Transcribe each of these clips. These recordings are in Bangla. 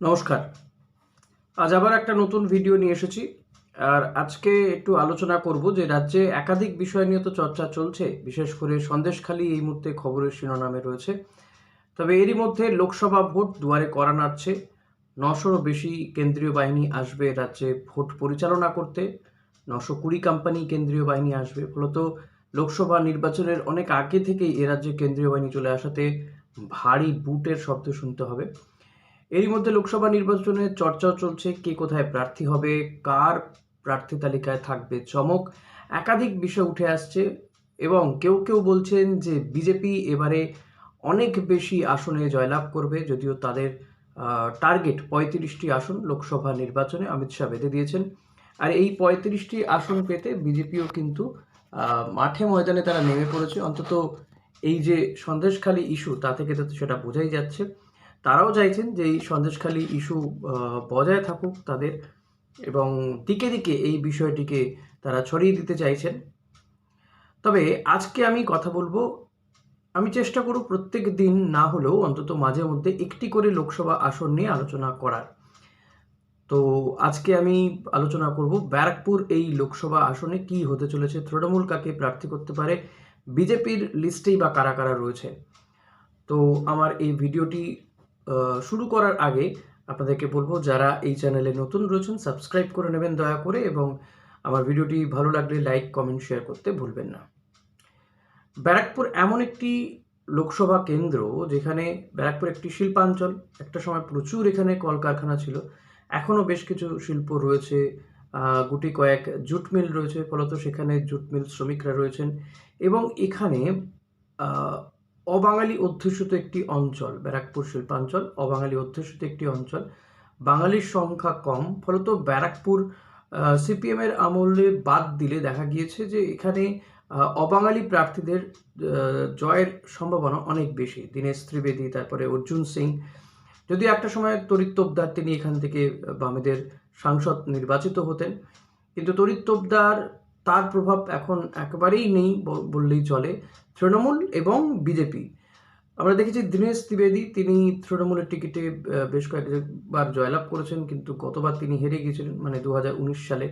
নমস্কার। আজ আবার একটা নতুন ভিডিও নিয়ে এসেছি। আর আজকে একটু আলোচনা করব যে রাজ্যে একাধিক বিষয় নিয়ে তো চর্চা চলছে, বিশেষ করে সন্দেশখালী এই মুহূর্তে খবরের শিরোনামে রয়েছে। তবে এরই মধ্যে লোকসভা ভোট দুয়ারে করা নাড়ছে। নশোরও বেশি কেন্দ্রীয় বাহিনী আসবে রাজ্যে ভোট পরিচালনা করতে। নশো কুড়ি কোম্পানি কেন্দ্রীয় বাহিনী আসবে। ফলত লোকসভা নির্বাচনের অনেক আগে থেকেই এ রাজ্যে কেন্দ্রীয় বাহিনী চলে আসাতে ভারী বুটের শব্দ শুনতে হবে। এরই মধ্যে লোকসভা নির্বাচনে চর্চাও চলছে, কে কোথায় প্রার্থী হবে, কার প্রার্থী তালিকায় থাকবে চমক একাধিক বিষয় উঠে আসছে এবং কেউ কেউ বলছেন যে বিজেপি এবারে অনেক বেশি আসনে জয়লাভ করবে, যদিও তাদের টার্গেট পঁয়ত্রিশটি আসন লোকসভা নির্বাচনে অমিত শাহ বেঁধে দিয়েছেন। আর এই পঁয়ত্রিশটি আসন পেতে বিজেপিও কিন্তু মাঠে ময়দানে তারা নেমে পড়েছে। অন্তত এই যে সন্দেশখালী ইস্যু তা থেকে তো সেটা বোঝাই যাচ্ছে। তারাও চাইছেন যে এই সন্দেশখালী ইস্যু বজায় থাকুক তাদের এবং দিকে দিকে এই বিষয়টিকে তারা ছড়িয়ে দিতে চাইছেন। তবে আজকে আমি কথা বলব, আমি চেষ্টা করব প্রত্যেক দিন না হলেও অন্তত মাঝে মধ্যে একটি করে লোকসভা আসন নিয়ে আলোচনা করার। তো আজকে আমি আলোচনা করব ব্যারাকপুর এই লোকসভা আসনে কি হতে চলেছে, তৃণমূল কাকে প্রার্থী করতে পারে, বিজেপির লিস্টেই বা কারা কারা রয়েছে। তো আমার এই ভিডিওটি শুরু করার আগে আপনাদেরকে বলব, যারা এই চ্যানেলে নতুন রয়েছেন সাবস্ক্রাইব করে নেবেন দয়া করে এবং আমার ভিডিওটি ভালো লাগলে লাইক কমেন্ট শেয়ার করতে ভুলবেন না। ব্যারাকপুর এমন একটি লোকসভা কেন্দ্র যেখানে ব্যারাকপুর একটি শিল্পাঞ্চল, একটা সময় প্রচুর এখানে কলকারখানা ছিল, এখনও বেশ কিছু শিল্প রয়েছে গুটি কয়েক জুট মিল রয়েছে, ফলত সেখানে জুট মিল শ্রমিকরা রয়েছেন এবং এখানে অবাঙালি অধ্যুষিত একটি অঞ্চল, ব্যারাকপুর শিল্পাঞ্চল, অবাঙালি অধ্যুষিত একটি অঞ্চল। বাঙালির সংখ্যা কম, ফলত ব্যারাকপুর সিপিএম এর আমলে বাদ দিলে দেখা গিয়েছে যে এখানে অবাঙালি প্রার্থীদের জয়ের সম্ভাবনা অনেক বেশি। দীনেশ ত্রিবেদী, তারপরে অর্জুন সিং। যদিও একটা সময় তরিত তোপদার তিনি এখান থেকে বামেদের সাংসদ নির্বাচিত হতেন। কিন্তু তরিত তোপদার, তার প্রভাব এখন একেবারেই নেই বললেই চলে। তৃণমূল এবং বিজেপি। আমরা দেখেছি দীনেশ ত্রিবেদী, তিনি তৃণমূলের টিকিটে বেশ কয়েকবার জয়লাভ করেছেন, কিন্তু গতবার তিনি হেরে গিয়েছিলেন মানে দু হাজার উনিশ সালে।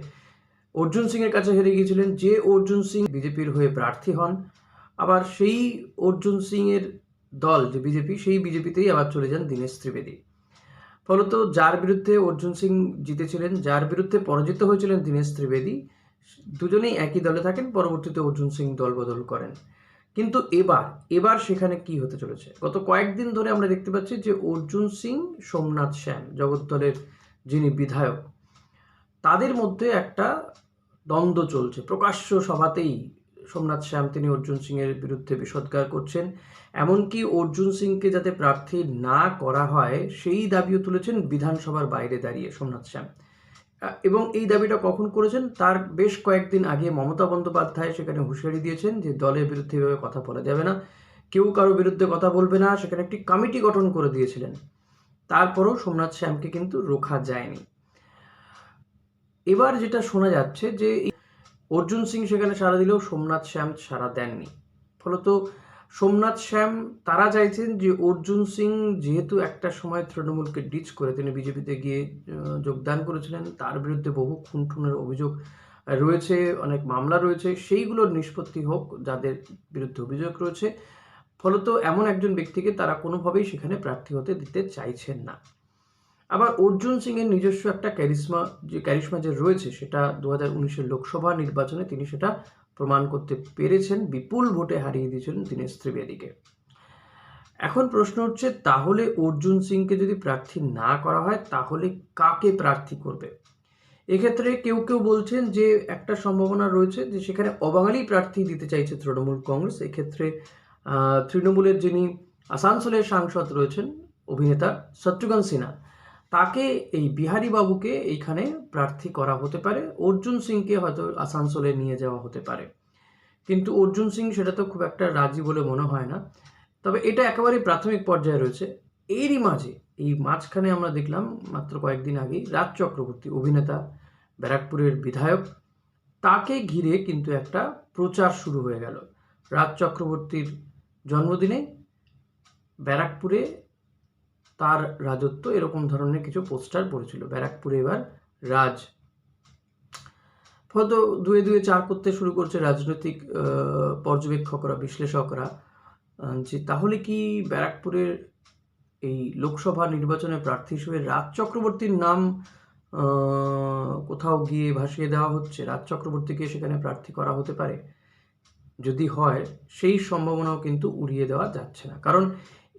অর্জুন সিং এর কাছে হেরে গিয়েছিলেন, যে অর্জুন সিং বিজেপির হয়ে প্রার্থী হন, আবার সেই অর্জুন সিং এর দল, যে বিজেপি, সেই বিজেপিতেই আবার চলে যান দীনেশ ত্রিবেদী। ফলত যার বিরুদ্ধে অর্জুন সিং জিতেছিলেন, যার বিরুদ্ধে পরাজিত হয়েছিলেন দীনেশ ত্রিবেদী, দুজনেই একই দলে থাকেন, পরবর্তীতে অর্জুন সিং দল বদল করেন। কিন্তু এবার এবার সেখানে কি হতে চলেছে? গত কয়েকদিন ধরে আমরা দেখতে পাচ্ছি যে অর্জুন সিং, সোমনাথ শ্যাম জগদ্দলের যিনি বিধায়ক, তাদের মধ্যে একটা দ্বন্দ্ব চলছে। প্রকাশ্য সভাতেই সোমনাথ শ্যাম তিনি অর্জুন সিং এর বিরুদ্ধে বিষোদ্গার করছেন। এমনকি অর্জুন সিংকে যাতে প্রার্থী না করা হয়, সেই দাবিও তুলেছেন বিধানসভার বাইরে দাঁড়িয়ে সোমনাথ শ্যাম। এবং এই দাবিটা কখন করেছেন? তার বেশ কয়েকদিন আগে মমতা বন্দ্যোপাধ্যায় সেখানে হুঁশিয়ারি দিয়েছেন যে দলের বিরুদ্ধে এভাবে কথা বলা যাবে না। কেউ কারও বিরুদ্ধে কথা বলবে না। সেখানে একটি কমিটি গঠন করে দিয়েছিলেন। তারপরও সোমনাথ শ্যামকে কিন্তু রোখা যায়নি। এবার যেটা শোনা যাচ্ছে যে, অর্জুন সিং সেখানে সাড়া দিলেও সোমনাথ শ্যাম সাড়া দেননি। ফলত সোমনাথ শ্যাম তারা চাইছেন যে অর্জুন সিং যেহেতু একটা সময় তৃণমূলকে ডিচ করে তিনি বিজেপিতে গিয়ে যোগদান করেছিলেন, তার বিরুদ্ধে বহু খুনঠুনের অভিযোগ রয়েছে, অনেক মামলা রয়েছে, সেইগুলোর নিষ্পত্তি হোক, যাদের বিরুদ্ধে অভিযোগ রয়েছে। ফলত এমন একজন ব্যক্তিকে তারা কোনোভাবেই সেখানে প্রার্থী হতে দিতে চাইছেন না। আবার অর্জুন সিং এর নিজস্ব একটা ক্যারিসমা যে ক্যারিশমা যে রয়েছে, সেটা দু হাজার লোকসভা নির্বাচনে তিনি সেটা প্রমাণ করতে পেরেছেন, বিপুল ভোটে হারিয়ে দিয়েছিলেন দীনেশ ত্রিবেদীকে। এখন প্রশ্ন হচ্ছে, তাহলে অর্জুন সিংকে যদি প্রার্থী না করা হয়, তাহলে কাকে প্রার্থী করবে? এক্ষেত্রে কেউ কেউ বলছেন যে, একটা সম্ভাবনা রয়েছে যে, সেখানে অবাঙালি প্রার্থী দিতে চাইছে তৃণমূল কংগ্রেস। এক্ষেত্রে তৃণমূলের যিনি আসানসোলের সাংসদ রয়েছেন, অভিনেতা শত্রুঘ্ন সিনহা তাকে এই বিহারী বাবুকে এইখানে প্রার্থী করা হতে পারে। অর্জুন সিংকে হয়তো আসানসোলে নিয়ে যাওয়া হতে পারে। কিন্তু অর্জুন সিং সেটা তো খুব একটা রাজি বলে মনে হয় না। তবে এটা একেবারে প্রাথমিক পর্যায়ে রয়েছে। এরই মাঝে, এই মাঝখানে আমরা দেখলাম মাত্র কয়েকদিন আগেই রাজ চক্রবর্তী অভিনেতা, ব্যারাকপুরের বিধায়ক, তাকে ঘিরে কিন্তু একটা প্রচার শুরু হয়ে গেল। রাজ চক্রবর্তীর জন্মদিনে ব্যারাকপুরে তার রাজত্ব এরকম ধরনের কিছু পোস্টার পড়েছিল। ব্যারাকপুরে এবার রাজ। হয়তো দুয়ে দুয়ে চার করতে শুরু করছে রাজনৈতিক পর্যবেক্ষকরা, বিশ্লেষকরা। যে তাহলে কি ব্যারাকপুরের এই লোকসভা নির্বাচনে প্রার্থী হিসেবে রাজ চক্রবর্তীর নাম কোথাও গিয়ে ভাসিয়ে দেওয়া হচ্ছে? রাজ চক্রবর্তীকে সেখানে প্রার্থী করা হতে পারে? যদি হয়, সেই সম্ভাবনাও কিন্তু উড়িয়ে দেওয়া যাচ্ছে না। কারণ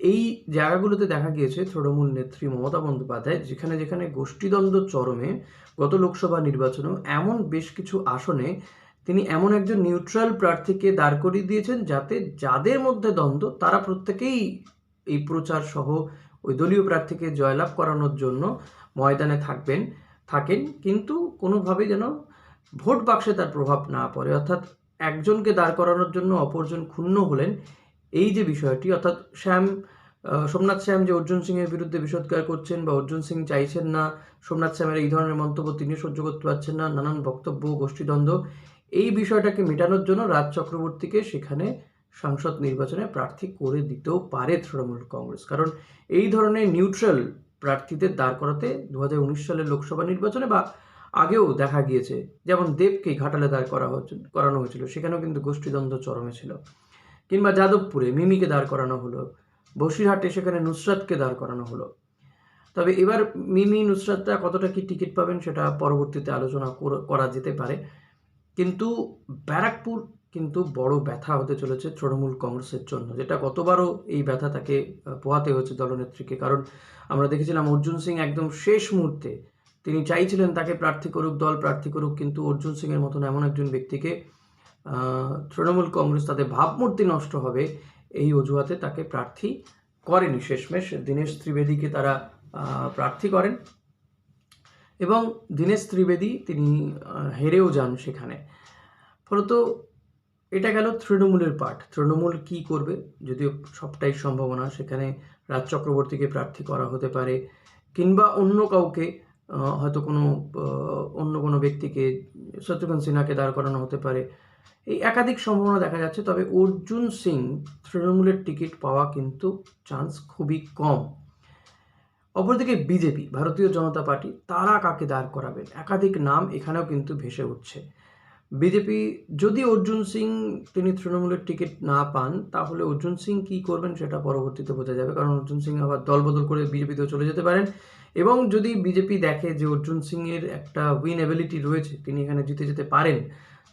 এই জায়গাগুলোতে দেখা গিয়েছে তৃণমূল নেত্রী মমতা বন্দ্যোপাধ্যায় যেখানে যেখানে গোষ্ঠীদ্বন্দ্ব চরমে গত লোকসভা নির্বাচনেও এমন বেশ কিছু আসনে তিনি এমন একজন নিউট্রাল প্রার্থীকে দাঁড় করিয়ে দিয়েছেন যাতে যাদের মধ্যে দ্বন্দ্ব তারা প্রত্যেকেই এই প্রচার সহ ওই দলীয় প্রার্থীকে জয়লাভ করানোর জন্য ময়দানে থাকবেন, থাকেন। কিন্তু কোনোভাবে যেন ভোট বাক্সে তার প্রভাব না পড়ে। অর্থাৎ একজনকে দাঁড় করানোর জন্য অপরজন ক্ষুণ্ণ হলেন এই যে বিষয়টি, অর্থাৎ শ্যাম সোমনাথ শ্যাম যে অর্জুন সিংয়ের বিরুদ্ধে বিষোদ্গার করছেন বা অর্জুন সিং চাইছেন না, সোমনাথ শ্যামের এই ধরনের মন্তব্য তিনি সহ্য করতে পারছেন না, নানান বক্তব্য গোষ্ঠীদ্বন্দ্ব। এই বিষয়টাকে মেটানোর জন্য রাজ চক্রবর্তীকে সেখানে সাংসদ নির্বাচনে প্রার্থী করে দিতেও পারে তৃণমূল কংগ্রেস। কারণ এই ধরনের নিউট্রাল প্রার্থীদের দাঁড় করাতে দু হাজার উনিশ সালের লোকসভা নির্বাচনে বা আগেও দেখা গিয়েছে, যেমন দেবকে ঘাটালে দাঁড় করা করানো হয়েছিল, সেখানেও কিন্তু গোষ্ঠীদ্বন্দ্ব চরমে ছিল। কিংবা যাদবপুরে মিমিকে দাঁড় করানো হলো, বসিরহাটে সেখানে নুসরাতকে দাঁড় করানো হলো। তবে এবার মিমি নুসরাতটা কতটা কি টিকিট পাবেন সেটা পরবর্তীতে আলোচনা কর- যেতে পারে। কিন্তু ব্যারাকপুর কিন্তু বড় ব্যথা হতে চলেছে তৃণমূল কংগ্রেসের জন্য। যেটা গতবারও এই ব্যথা তাকে পোহাতে হয়েছে দলনেত্রীকে। কারণ আমরা দেখেছিলাম অর্জুন সিং একদম শেষ মুহূর্তে তিনি চাইছিলেন তাকে প্রার্থী করুক, দল প্রার্থী করুক, কিন্তু অর্জুন সিংয়ের মতন এমন একজন ব্যক্তিকে তৃণমূল কংগ্রেস তাদের ভাবমূর্তি নষ্ট হবে, এই অজুহাতে তাকে প্রার্থী করেনি শেষমেশ। দীনেশ ত্রিবেদীকে তারা প্রার্থী করেন এবং দীনেশ ত্রিবেদী তিনি হেরেও যান সেখানে। ফলত এটা গেল তৃণমূলের পাঠ। তৃণমূল কি করবে? যদিও সবটাই সম্ভাবনা, সেখানে রাজ চক্রবর্তীকে প্রার্থী করা হতে পারে কিংবা অন্য কাউকে হয়তো কোনো অন্য কোনো ব্যক্তিকে, শত্রুঘ্ন সিনহাকে দাঁড় করানো হতে পারে। এই একাধিক সম্ভাবনা দেখা যাচ্ছে, তবে অর্জুন সিং তৃণমূলের টিকিট পাওয়া কিন্তু চান্স খুবই কম। অপরদিকে বিজেপি, ভারতীয় জনতা পার্টি, তারা কাকে দাঁড় করাবেন? একাধিক নাম এখানেও কিন্তু ভেসে উঠছে। বিজেপি, যদি অর্জুন সিং তিনি তৃণমূলের টিকিট না পান, তাহলে অর্জুন সিং কি করবেন সেটা পরবর্তীতে বোঝা যাবে, কারণ অর্জুন সিং আবার দলবদল করে বিজেপিতেও চলে যেতে পারেন। এবং যদি বিজেপি দেখে যে অর্জুন সিংয়ের একটা উইন এবিলিটি রয়েছে, তিনি এখানে জিতে যেতে পারেন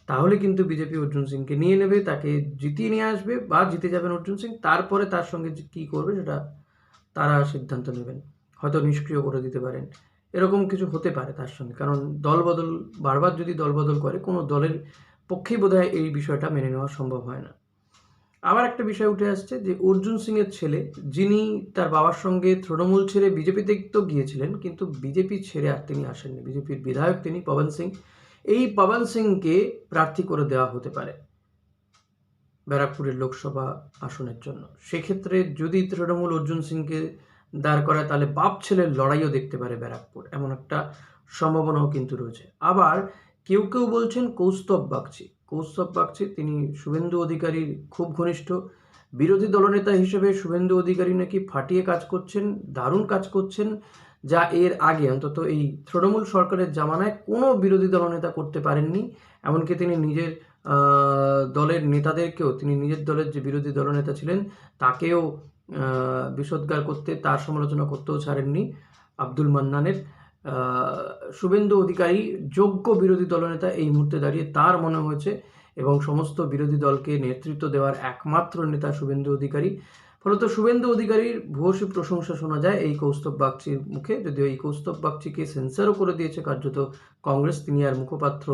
তাহলে কিন্তু বিজেপি অর্জুন সিংকে নিয়ে নেবে, তাকে জিতিয়ে নিয়ে আসবে বা জিতে যাবেন অর্জুন সিং। তারপরে তার সঙ্গে কী করবে সেটা তারা সিদ্ধান্ত নেবেন। হয়তো নিষ্ক্রিয় করে দিতে পারেন। এরকম কিছু হতে পারে তার সঙ্গে। কারণ দলবদল বারবার যদি দলবদল করে, কোনো দলের পক্ষেই বোধহয় এই বিষয়টা মেনে নেওয়া সম্ভব হয় না। আবার একটা বিষয় উঠে আসছে যে, অর্জুন সিংয়ের ছেলে, যিনি তার বাবার সঙ্গে তৃণমূল ছেড়ে বিজেপিতে তো গিয়েছিলেন, কিন্তু বিজেপি ছেড়ে আর তিনি আসেননি। বিজেপির বিধায়ক তিনি পবন সিং। এই পবন সিংকে প্রার্থী করে দেওয়া হতে পারে ব্যারাকপুরের লোকসভা আসনের জন্য। সেক্ষেত্রে যদি তৃণমূল অর্জুন সিংকে দাঁড় করায়, তাহলে বাপ ছেলের লড়াইও দেখতে পারে ব্যারাকপুর। এমন একটা সম্ভাবনাও কিন্তু রয়েছে। আবার কেউ কেউ বলছেন কৌস্তব বাগচি। কৌস্তব বাগচি তিনি শুভেন্দু অধিকারীর খুব ঘনিষ্ঠ বিরোধী দলনেতা হিসেবে শুভেন্দু অধিকারী নাকি ফাটিয়ে কাজ করছেন, দারুণ কাজ করছেন যা এর আগে অন্তত এই তৃণমূল সরকারের জামানায় কোনো বিরোধী দলনেতা করতে পারেননি। এমনকি তিনি নিজের দলের নেতাদেরকেও, তিনি নিজের দলের যে বিরোধী দলনেতা ছিলেন, তাকেও বিষোদ্গার করতে, তার সমালোচনা করতেও ছাড়েননি আব্দুল মান্নানের। শুভেন্দু অধিকারী যোগ্য বিরোধী দলনেতা এই মুহূর্তে দাঁড়িয়ে তার মনে হয়েছে এবং সমস্ত বিরোধী দলকে নেতৃত্ব দেওয়ার একমাত্র নেতা শুভেন্দু অধিকারী। ফলত শুভেন্দু অধিকারীর ভূয়সী প্রশংসা শোনা যায় এই কৌস্তব বাগচির মুখে। যদিও এই কৌস্তব বাগচিকে সেন্সারও করে দিয়েছে কার্যত কংগ্রেস, তিনি আর মুখপাত্র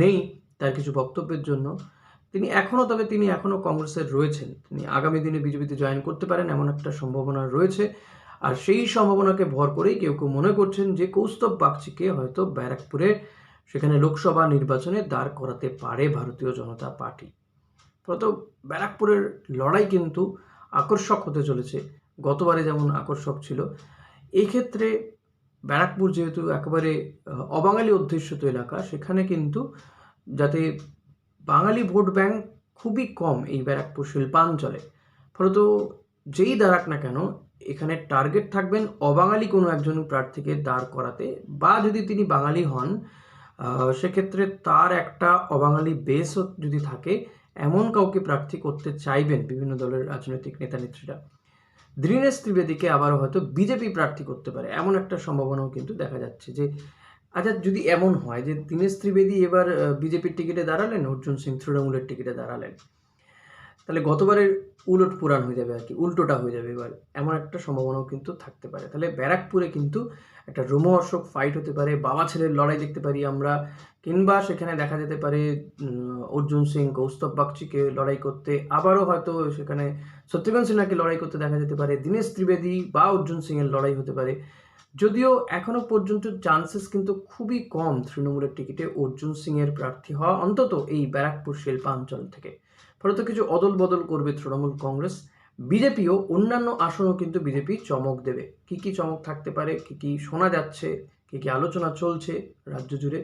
নেই তার কিছু বক্তব্যের জন্য। তিনি এখনও তবে তিনি এখনও কংগ্রেসের রয়েছেন। তিনি আগামী দিনে বিজেপিতে জয়েন করতে পারেন এমন একটা সম্ভাবনা রয়েছে। আর সেই সম্ভাবনাকে ভর করেই কেউ কেউ মনে করছেন যে কৌস্তব বাগচিকে হয়তো ব্যারাকপুরে, সেখানে লোকসভা নির্বাচনে দাঁড় করাতে পারে ভারতীয় জনতা পার্টি। ফলত ব্যারাকপুরের লড়াই কিন্তু আকর্ষক হতে চলেছে। গতবারে যেমন আকর্ষক ছিল। এই ক্ষেত্রে ব্যারাকপুর যেহেতু একেবারে অবাঙালি অধ্যুষিত এলাকা, সেখানে কিন্তু যাতে বাঙালি ভোট ব্যাংক খুবই কম এই ব্যারাকপুর শিল্পাঞ্চলে। ফলত যেই দাঁড়াক না কেন, এখানে টার্গেট থাকবেন অবাঙালি কোনো একজন প্রার্থীকে দাঁড় করাতে বা যদি তিনি বাঙালি হন সেক্ষেত্রে তার একটা অবাঙালি বেসও যদি থাকে এমন কাউকে প্রার্থী করতে চাইবেন বিভিন্ন দলের রাজনৈতিক নেতা নেত্রীরা। দীনেশ ত্রিবেদীকে আবারও হয়তো বিজেপি প্রার্থী করতে পারে, এমন একটা সম্ভাবনাও কিন্তু দেখা যাচ্ছে যে আচ্ছা যদি এমন হয় যে দীনেশ ত্রিবেদী এবার বিজেপির টিকিটে দাঁড়ালেন, অর্জুন সিং তৃণমূলের টিকিটে দাঁড়ালেন তাহলে গতবারের উলট পুরাণ হয়ে যাবে আর কি, উল্টোটা হয়ে যাবে এবার। এমন একটা সম্ভাবনাও কিন্তু থাকতে পারে। তাহলে ব্যারাকপুরে কিন্তু একটা রোমহর্ষক ফাইট হতে পারে, বাবা ছেলের লড়াই দেখতে পারি আমরা, কিংবা সেখানে দেখা যেতে পারে অর্জুন সিং, কৌস্তব বাগচিকে লড়াই করতে, আবারও হয়তো সেখানে সত্যগণ সিনহাকে লড়াই করতে দেখা যেতে পারে, দীনেশ ত্রিবেদী বা অর্জুন সিং এর লড়াই হতে পারে। যদিও এখনও পর্যন্ত চান্সেস কিন্তু খুবই কম তৃণমূলের টিকিটে অর্জুন সিং এর প্রার্থী হওয়া অন্তত এই ব্যারাকপুর শিল্পাঞ্চল থেকে। ফলত কিছু অদল বদল করবে তৃণমূল কংগ্রেস। বিজেপিও অন্যান্য আসনও কিন্তু বিজেপি চমক দেবে। কি কি চমক থাকতে পারে, কি কি শোনা যাচ্ছে, কি কি আলোচনা চলছে রাজ্য জুড়ে,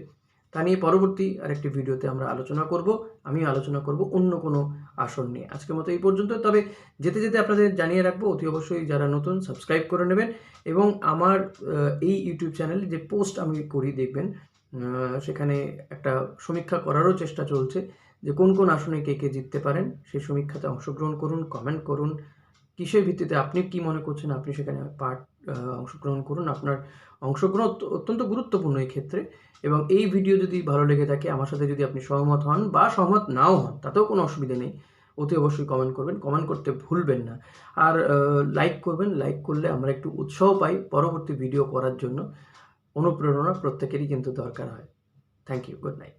তা নিয়ে পরবর্তী আরেকটি ভিডিওতে আমরা আলোচনা করব। আমিও আলোচনা করব অন্য কোনো আসন নিয়ে। আজকের মতো এই পর্যন্ত তবে যেতে যেতে আপনাদের জানিয়ে রাখব, অতি অবশ্যই যারা নতুন সাবস্ক্রাইব করে নেবেন এবং আমার এই ইউটিউব চ্যানেলে যে পোস্ট আমি করি দেখবেন সেখানে একটা সমীক্ষা করারও চেষ্টা চলছে। যে কোন কোন আসনে কে কে জিততে পারেন, সেই সমীক্ষাতে অংশগ্রহণ করুন কমেন্ট করুন। কিসের ভিত্তিতে আপনি কি মনে করছেন আপনি সেখানে পার্ট অংশগ্রহণ করুন? আপনার অংশগ্রহণ অত্যন্ত গুরুত্বপূর্ণ এই ক্ষেত্রে এবং এই ভিডিও যদি ভালো লেগে থাকে, আমার সাথে যদি আপনি সহমত হন বা সহমত নাও হন, তাতেও কোনো অসুবিধা নেই। অতি অবশ্যই কমেন্ট করবেন কমেন্ট করতে ভুলবেন না। আর লাইক করবেন লাইক করলে আমরা একটু উৎসাহ পাই পরবর্তী ভিডিও করার জন্য। অনুপ্রেরণা প্রত্যেকেরই কিন্তু দরকার হয়। Thank you good night